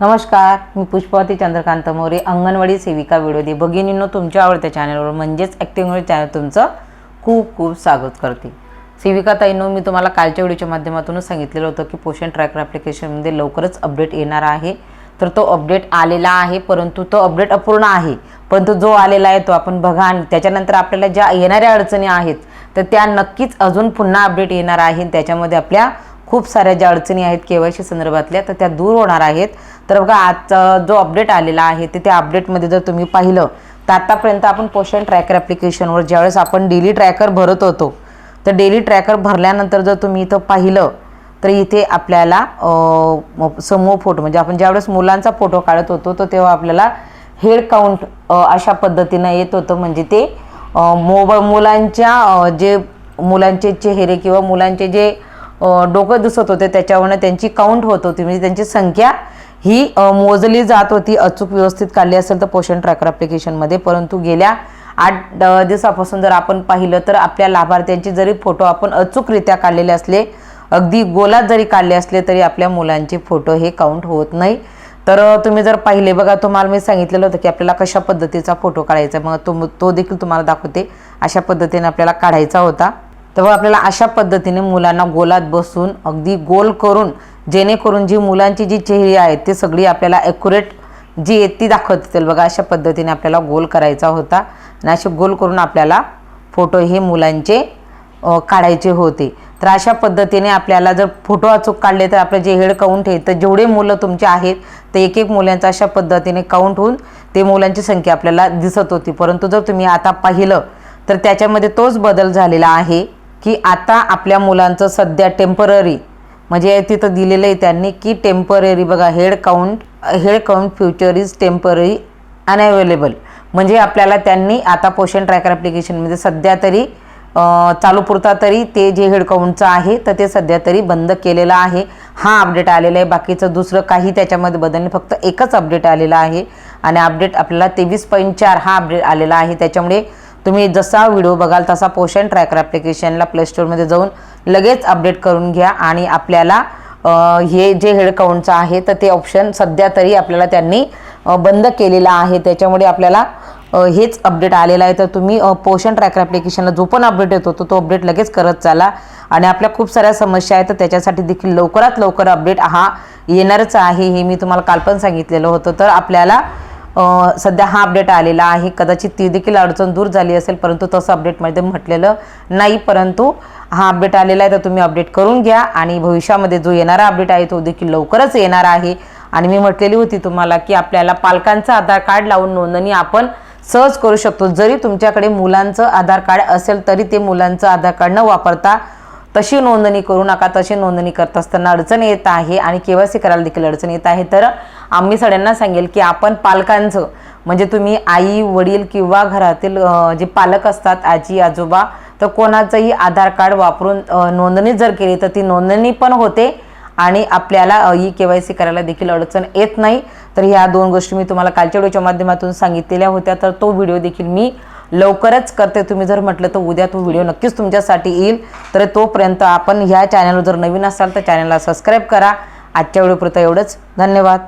नमस्कार मी पुष्पावती चंद्रकांत मोरे अंगणवाडी सेविका व्हिडिओ दे. भगिनींनो तुमच्या आवडत्या चॅनलवर म्हणजेच ॲक्टिंग चॅनल तुमचं खूप खूप स्वागत करते. सेविका ताईंनो मी तुम्हाला कालच्या व्हिडिओच्या माध्यमातूनच सांगितलेलं होतं की पोषण ट्रॅकर ॲप्लिकेशनमध्ये लवकरच अपडेट येणार आहे. तर तो अपडेट आलेला आहे परंतु तो अपडेट अपूर्ण आहे. परंतु जो आलेला आहे तो आपण बघा आणि त्याच्यानंतर आपल्याला ज्या येणाऱ्या अडचणी आहेत तर त्या नक्कीच अजून पुन्हा अपडेट येणार आहे त्याच्यामध्ये आपल्या खूप साऱ्या ज्या अडचणी आहेत के वाय सी संदर्भातल्या तर त्या दूर होणार आहेत. तर बघा आजचा जो अपडेट आलेला आहे ते त्या अपडेटमध्ये जर तुम्ही पाहिलं तर आत्तापर्यंत आपण पोषण ट्रॅकर ॲप्लिकेशनवर ज्यावेळेस आपण डेली ट्रॅकर भरत होतो तर डेली ट्रॅकर भरल्यानंतर जर तुम्ही इथं पाहिलं तर इथे आपल्याला समूह फोटो म्हणजे आपण ज्यावेळेस मुलांचा फोटो काढत होतो तर तेव्हा आपल्याला हेड काउंट अशा पद्धतीनं येत होतं. म्हणजे ते मोब मुलांच्या जे मुलांचे चेहरे किंवा मुलांचे जे डोकं दिसत होते. त्याच्यावरनं त्यांची काउंट होत होती. म्हणजे त्यांची संख्या ही मोजली जात होती. अचूक व्यवस्थित काढली असेल तर पोषण ट्रॅकर ॲप्लिकेशनमध्ये परंतु गेल्या आठ दिवसापासून जर आपण पाहिलं तर आपल्या लाभार्थ्यांचे जरी फोटो आपण अचूकरित्या काढलेले असले अगदी गोलात जरी काढले असले तरी आपल्या मुलांचे फोटो हे काउंट होत नाही. तर तुम्ही जर पाहिले बघा तुम्हाला मी सांगितलेलं होतं की आपल्याला कशा पद्धतीचा फोटो काढायचा मग तो तो देखील तुम्हाला दाखवते. अशा पद्धतीने आपल्याला काढायचा होता. तेव्हा आपल्याला अशा पद्धतीने मुलांना गोलात बसून अगदी गोल करून जेणेकरून जी मुलांची जी चेहरी आहेत ती सगळी आपल्याला ॲक्युरेट जी आहे ती दाखवत येतील बघा अशा पद्धतीने आपल्याला गोल करायचा होता आणि असे गोल करून आपल्याला फोटो हे मुलांचे काढायचे होते. तर अशा पद्धतीने आपल्याला जर फोटो अचूक काढले तर आपलं जे हेड काउंट आहे तर जेवढे मुलं तुमचे आहेत ते एक एक मुलांचा अशा पद्धतीने काउंट होऊन ते मुलांची संख्या आपल्याला दिसत होती. परंतु जर तुम्ही आता पाहिलं तर त्याच्यामध्ये तोच बदल झालेला आहे. की आता आपल्या मुलांचं सध्या टेंपररी म्हणजे तिथं दिलेलं आहे त्यांनी की टेंपररी बघा head count head count future is temporary unavailable म्हणजे आपल्याला त्यांनी आता पोषण ट्रॅकर ॲप्लिकेशनमध्ये सध्या तरी चालू पुरता तरी ते जे हेडकाउंटचं आहे तर ते सध्या तरी बंद केलेलं आहे. हा अपडेट आलेला आहे. बाकीचं दुसरं काही त्याच्यामध्ये बदलणे फक्त एकच अपडेट आलेला आहे. आणि अपडेट आपल्याला तेवीस पॉईंट चार हा अपडेट आलेला आहे. त्याच्यामुळे तुम्ही जसा व्हिडिओ बघाल तसा पोषण ट्रॅकर ॲप्लिकेशनला प्ले स्टोअरमध्ये जाऊन लगेच अपडेट करून घ्या आणि आपल्याला हे जे हेडकाउंटचं आहे तर ते ऑप्शन सध्या तरी आपल्याला त्यांनी बंद केलेलं आहे. त्याच्यामुळे आपल्याला हेच अपडेट आलेलं आहे. तर तुम्ही पोषण ट्रॅकर ॲप्लिकेशनला जो पण अपडेट येतो तो तो अपडेट लगेच करत चाला. आणि आपल्या खूप साऱ्या समस्या आहेत तर त्याच्यासाठी देखील लवकरात लवकर अपडेट हा येणारच आहे हे मी तुम्हाला काल पण सांगितलेलं होतं. तर आपल्याला सध्या हा अपडेट आलेला आहे. कदाचित ती देखील अडचण दूर झाली असेल परंतु तसं अपडेटमध्ये म्हटलेलं नाही. परंतु हा अपडेट आलेला आहे तर तुम्ही अपडेट करून घ्या आणि भविष्यामध्ये जो येणारा अपडेट आहे तो देखील लवकरच येणार आहे. आणि मी म्हटलेली होती तुम्हाला की आपल्याला पालकांचं आधार कार्ड लावून नोंदणी आपण सहज करू शकतो. जरी तुमच्याकडे मुलांचं आधार कार्ड असेल तरी ते मुलांचं आधार कार्ड न वापरता तशी नोंदणी करू नका तशी नोंदणी करत असताना अडचण येत आहे आणि केवायसी करायला देखील अडचण येत आहे. तर आम्ही सगळ्यांना सांगेल की आपण पालकांचं म्हणजे तुम्ही आई वडील किंवा घरातील जे पालक असतात आजी आजोबा तर कोणाचंही आधार कार्ड वापरून नोंदणी जर केली तर ती नोंदणी पण होते आणि आपल्याला ई के वाय सी करायला देखील अडचण येत नाही. तर ह्या दोन गोष्टी मी तुम्हाला कालच्या व्हिडिओच्या माध्यमातून सांगितलेल्या होत्या तर तो व्हिडिओ देखील मी लवकरच करते. तुम्ही जर म्हटलं तर उद्या तो व्हिडिओ नक्कीच तुमच्यासाठी येईल. तर तोपर्यंत आपण ह्या चॅनलवर जर नवीन असाल तर चॅनलला सबस्क्राईब करा. आजच्या व्हिडिओपुरतं एवढंच. धन्यवाद.